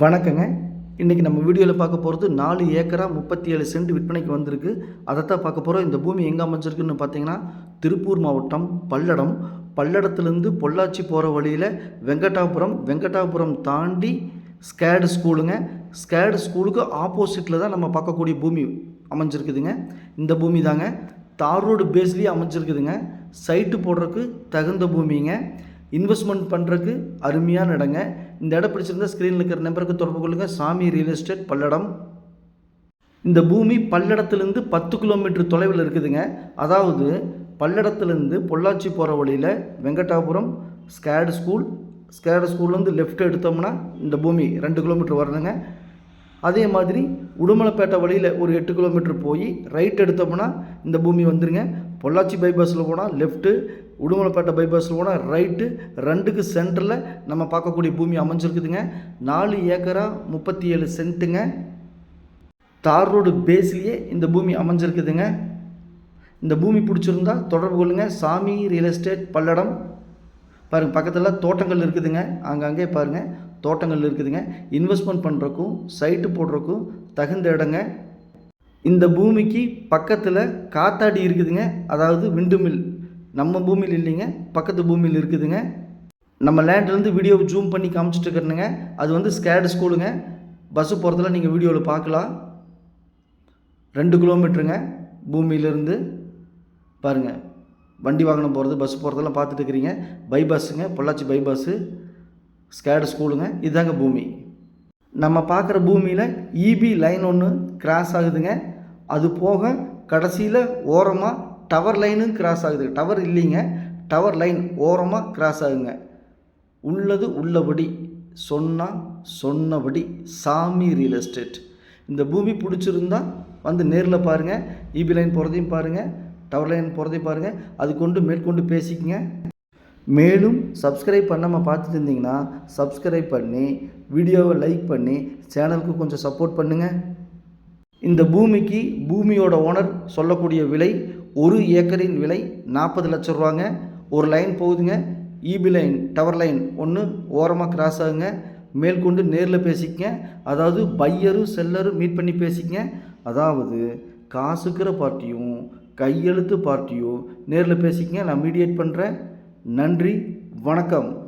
வணக்கங்க. இன்றைக்கி நம்ம வீடியோவில் பார்க்க போகிறது நாலு ஏக்கரா முப்பத்தி ஏழு சென்ட் விற்பனைக்கு வந்திருக்கு. அதைத்தான் பார்க்க போகிறோம் இந்த பூமி எங்கே அமைஞ்சிருக்குன்னு பார்த்தீங்கன்னா திருப்பூர் மாவட்டம் பல்லடம். பல்லடத்துலேருந்து பொள்ளாச்சி போகிற வழியில் வெங்கடாபுரம். வெங்கடாபுரம் தாண்டி ஸ்கேடு ஸ்கூலுங்க. ஸ்கேடு ஸ்கூலுக்கு ஆப்போசிட்டில் தான் நம்ம பார்க்கக்கூடிய பூமி அமைஞ்சிருக்குதுங்க. இந்த பூமி தாங்க. தார் ரோடு பேஸ்லேயே அமைஞ்சிருக்குதுங்க. சைட்டு போடுறதுக்கு தகுந்த பூமிங்க. இன்வெஸ்ட்மெண்ட் பண்ணுறதுக்கு அருமையான இடங்க. இந்த இடம் பிடிச்சிருந்தா ஸ்க்ரீனில் இருக்கிற நம்பருக்கு தொடர்பு கொள்ளுங்கள் சாமி ரியல் எஸ்டேட் பல்லடம். இந்த பூமி பல்லடத்துலேருந்து பத்து கிலோமீட்டர் தொலைவில் இருக்குதுங்க. அதாவது பல்லடத்துலேருந்து பொள்ளாச்சி போகிற வழியில் வெங்கடாபுரம் ஸ்கேடு ஸ்கூல் ஸ்கேடு ஸ்கூல்லேருந்து லெஃப்ட் எடுத்தோம்னா இந்த பூமி ரெண்டு கிலோமீட்டர் வரணுங்க. அதே மாதிரி உடுமலைப்பேட்டை வழியில் ஒரு எட்டு கிலோமீட்டர் போய் ரைட் எடுத்தோம்னா இந்த பூமி வந்துருங்க. பொள்ளாச்சி பைபாஸில் போனால் லெஃப்ட்டு உடுமலைப்பேட்டை பைபாஸில் போனால் ரைட்டு ரெண்டுக்கு சென்டரில் நம்ம பார்க்கக்கூடிய பூமி அமைஞ்சிருக்குதுங்க. நாலு ஏக்கரா முப்பத்தி ஏழு சென்ட்டுங்க தார் ரோடு பேஸ்லேயே இந்த பூமி அமைஞ்சிருக்குதுங்க. இந்த பூமி பிடிச்சிருந்தா தொடர்பு கொள்ளுங்கள் சாமி ரியல் எஸ்டேட் பல்லடம். பாருங்கள் பக்கத்தில் தோட்டங்கள் இருக்குதுங்க. அங்கங்கே பாருங்கள் தோட்டங்கள் இருக்குதுங்க. இன்வெஸ்ட்மெண்ட் பண்ணுறக்கும் சைட்டு போடுறக்கும் தகுந்த இடங்க. இந்த பூமிக்கு பக்கத்தில் காத்தாடி இருக்குதுங்க. அதாவது விண்டு மில் நம்ம பூமியில் இல்லைங்க பக்கத்து பூமியில் இருக்குதுங்க. நம்ம லேண்ட்லேருந்து வீடியோவை ஜூம் பண்ணி காமிச்சிட்டு இருக்கிறனுங்க. அது வந்து ஸ்கேடு ஸ்கூலுங்க பஸ்ஸு போகிறதுல நீங்கள் வீடியோவில் பார்க்கலாம். ரெண்டு கிலோமீட்டருங்க பூமியிலேருந்து பாருங்கள் வண்டி வாகனம் போகிறது பஸ் போகிறதெல்லாம் பார்த்துட்டு இருக்கிறீங்க. பைபாஸுங்க பொள்ளாச்சி பைபாஸு ஸ்கேடு ஸ்கூலுங்க இதுதாங்க பூமி. நம்ம பார்க்குற பூமியில் இபி லைன் ஒன்று கிராஸ் ஆகுதுங்க. அது போக கடைசியில் ஓரமாக டவர் லைனும் கிராஸ் ஆகுது. டவர் இல்லைங்க. டவர் லைன் ஓரமாக கிராஸ் ஆகுங்க. உள்ளது உள்ளபடி சொன்னால் சொன்னபடி சாமி ரியல் எஸ்டேட் இந்த பூமி பிடிச்சிருந்தா வந்து நேரில் பாருங்கள் இபி லைன் போகிறதையும் பாருங்கள் டவர் லைன் போகிறதையும் பாருங்கள் அது கொண்டு மேற்கொண்டு பேசிக்கங்க. மேலும் சப்ஸ்கிரைப் பண்ணாமல் பார்த்துட்டு இருந்தீங்கன்னா சப்ஸ்கிரைப் பண்ணி வீடியோவை லைக் பண்ணி சேனலுக்கு கொஞ்சம் சப்போர்ட் பண்ணுங்கள் இந்த பூமிக்கு பூமியோட ஓனர் சொல்லக்கூடிய விலை ஒரு ஏக்கரின் விலை நாற்பது லட்சம் ரூபாங்க. ஒரு லைன் போகுதுங்க. இபி லைன் டவர் லைன் ஒன்று ஓரமாக கிராஸ் ஆகுங்க. மேற்கொண்டு நேரில் பேசிக்கங்க. அதாவது பையரும் செல்லரும் மீட் பண்ணி பேசிக்கங்க. அதாவது காசுக்கிற பார்ட்டியும் கையெழுத்து பார்ட்டியும் நேரில் பேசிக்கங்க. நான் மீடியேட் பண்ணுறேன் நன்றி வணக்கம்.